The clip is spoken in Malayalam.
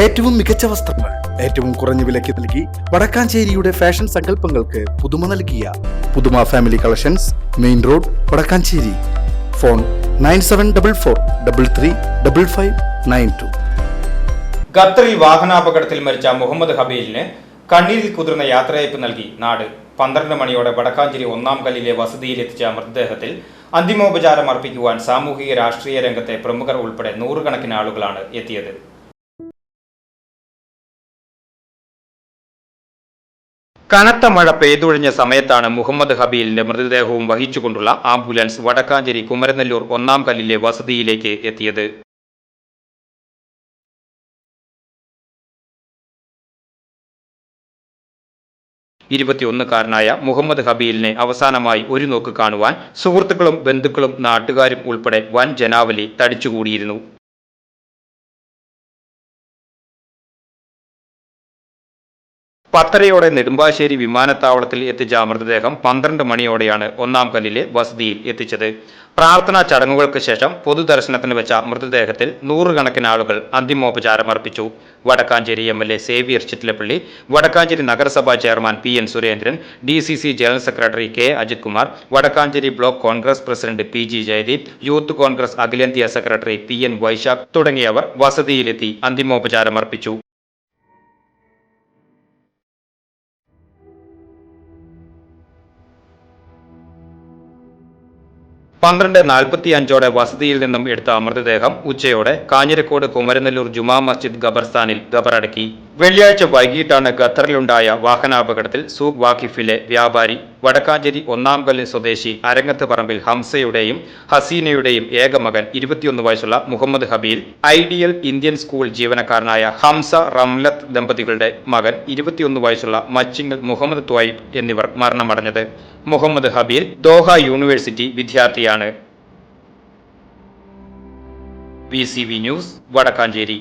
ഏറ്റവും മികച്ച വസ്ത്രങ്ങൾ ഏറ്റവും കുറഞ്ഞ വിലയ്ക്ക് നൽകി വടക്കാഞ്ചേരിയുടെ ഫാഷൻ സങ്കല്പങ്ങൾക്ക് പുതുമ നൽകിയ പുതുമ family collections main road Vadakkanchery. Phone nine seven double four double three double five nine two. ഖത്തറിൽ വാഹനാപകടത്തിൽ മരിച്ച മുഹമ്മദ് ഹബീലിന് കണ്ണീരിൽ കുതിർന്ന യാത്രയയപ്പ് നൽകി നാട്. പന്ത്രണ്ട് മണിയോടെ വടക്കാഞ്ചേരി ഒന്നാം കല്ലിലെ വസതിയിലെത്തിച്ച മൃതദേഹത്തിൽ അന്തിമോപചാരം അർപ്പിക്കുവാൻ സാമൂഹിക രാഷ്ട്രീയ രംഗത്തെ പ്രമുഖർ ഉൾപ്പെടെ നൂറുകണക്കിന് ആളുകളാണ് എത്തിയത്. കനത്ത മഴ പെയ്തൊഴിഞ്ഞ സമയത്താണ് മുഹമ്മദ് ഹബീലിന്റെ മൃതദേഹവും വഹിച്ചുകൊണ്ടുള്ള ആംബുലൻസ് വടക്കാഞ്ചേരി കുമരനെല്ലൂർ ഒന്നാം കല്ലിലെ വസതിയിലേക്ക് എത്തിയത്. ഇരുപത്തിയൊന്നുകാരനായ മുഹമ്മദ് ഹബീലിനെ അവസാനമായി ഒരു നോക്ക് കാണുവാൻ സുഹൃത്തുക്കളും ബന്ധുക്കളും നാട്ടുകാരും ഉൾപ്പെടെ വൻ ജനാവലി തടിച്ചുകൂടിയിരുന്നു. പത്തരയോടെ നെടുമ്പാശ്ശേരി വിമാനത്താവളത്തിൽ എത്തിച്ച മൃതദേഹം പന്ത്രണ്ട് മണിയോടെയാണ് ഒന്നാം കല്ലിലെ വസതിയിൽ എത്തിച്ചത്. പ്രാർത്ഥനാ ചടങ്ങുകൾക്ക് ശേഷം പൊതുദർശനത്തിന് വെച്ച മൃതദേഹത്തിൽ നൂറുകണക്കിന് ആളുകൾ അന്തിമോപചാരം അർപ്പിച്ചു. Vadakkanchery M L A Xavier Chittilappally Vadakkanchery നഗരസഭാ chairman P N Surendran D C C general secretary K Ajith Kumar Vadakkanchery block Congress president P G Jayadeep youth Congress അഖിലേന്ത്യാ സെക്രട്ടറി പി എൻ വൈശാഖ് തുടങ്ങിയവർ വസതിയിലെത്തി അന്തിമോപചാരം അർപ്പിച്ചു. പന്ത്രണ്ട് നാൽപ്പത്തി അഞ്ചോടെ വസതിയിൽ നിന്നും എടുത്ത മൃതദേഹം ഉച്ചയോടെ കാഞ്ഞിരക്കോട് കുമരനെല്ലൂർ ജുമാ മസ്ജിദ് ഖബർസ്ഥാനിൽ ഖബറടക്കി. വെള്ളിയാഴ്ച വൈകിട്ടാണ് ഖത്തറിലുണ്ടായ വാഹനാപകടത്തിൽ സൂഖ് വാഖിഫിലെ വ്യാപാരി വടക്കാഞ്ചേരി ഒന്നാംകല്ല് സ്വദേശി അരങ്ങത്ത് പറമ്പിൽ ഹംസയുടെയും ഹസീനയുടെയും ഏക മകൻ ഇരുപത്തിയൊന്ന് വയസ്സുള്ള Muhammad Habeel ideal Indian school ജീവനക്കാരനായ ഹംസ റംലത്ത് ദമ്പതികളുടെ മകൻ ഇരുപത്തിയൊന്ന് വയസ്സുള്ള മച്ചിങ്ങൽ മുഹമ്മദ് ത്വായിബ് എന്നിവർ മരണമടഞ്ഞത്. മുഹമ്മദ് ഹബീൽ ദോഹ യൂണിവേഴ്സിറ്റി വിദ്യാർത്ഥിയാണ്. V news Vadakkanchery.